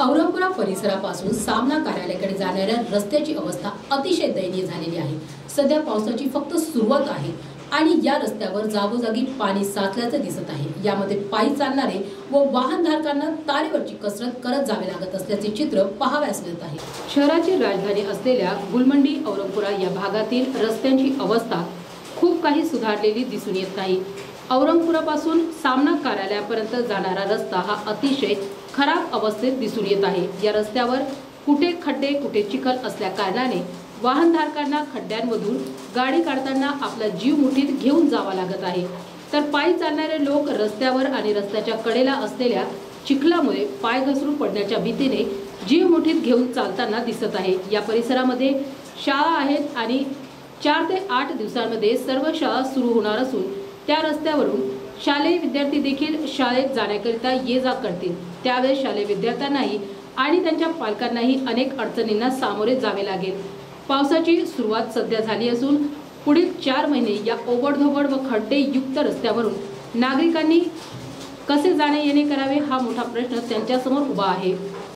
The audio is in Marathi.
औरंगपुरा परिसरापासून सामना कार्यालयाकडे जाणाऱ्या रस्त्याची अवस्था अतिशय दयनीय झालेली आहे. सध्या पावसाची फक्त सुरुवात आहे आणि या रस्त्यावर जागोजागी पाणी साचल्याचं दिसत आहे. यामध्ये पायी चालणारे व वाहनधारकांना तारेवरची कसरत करत जावे लागत असल्याचे चित्र पाहाव्यास मिळत आहे. शहराची राजधानी असलेल्या गुलमंडी औरंगपुरा या भागातील रस्त्यांची अवस्था खूप काही सुधारलेली दिसून येत नाही. औरंगपुरापासून सामना कार्यालयापर्यंत जाणारा रस्ता हा अतिशय खराब अवस्थेत दिसून येत आहे. या रस्त्यावर कुठे खड्डे कुठे चिखल असल्या कारणाने वाहनधारकांना खड्ड्यांमधून गाडी काढताना आपला जीव मुठीत घेऊन जावा लागत आहे. तर पायी चालणारे लोक रस्त्यावर आणि रस्त्याच्या कडेला असलेल्या चिखलामुळे पाय घसरून पडण्याच्या भीतीने जीव मुठीत घेऊन चालताना दिसत आहे. या परिसरामध्ये शाळा आहेत आणि चार ते आठ दिवसांमध्ये सर्व शाळा सुरू होणार असून त्या रस्त्यावरून शालेय विद्यार्थी देखील शाळेत जाण्याकरिता ये जा करतील. त्यावेळेस शालेय विद्यार्थ्यांनाही आणि त्यांच्या पालकांनाही अनेक अडचणींना सामोरे जावे लागेल. पावसाची सुरुवात सध्या झाली असून पुढील चार महिने या ओबडधोबड व खड्डेयुक्त रस्त्यावरून नागरिकांनी कसे जाणे येणे करावे हा मोठा प्रश्न त्यांच्यासमोर उभा आहे.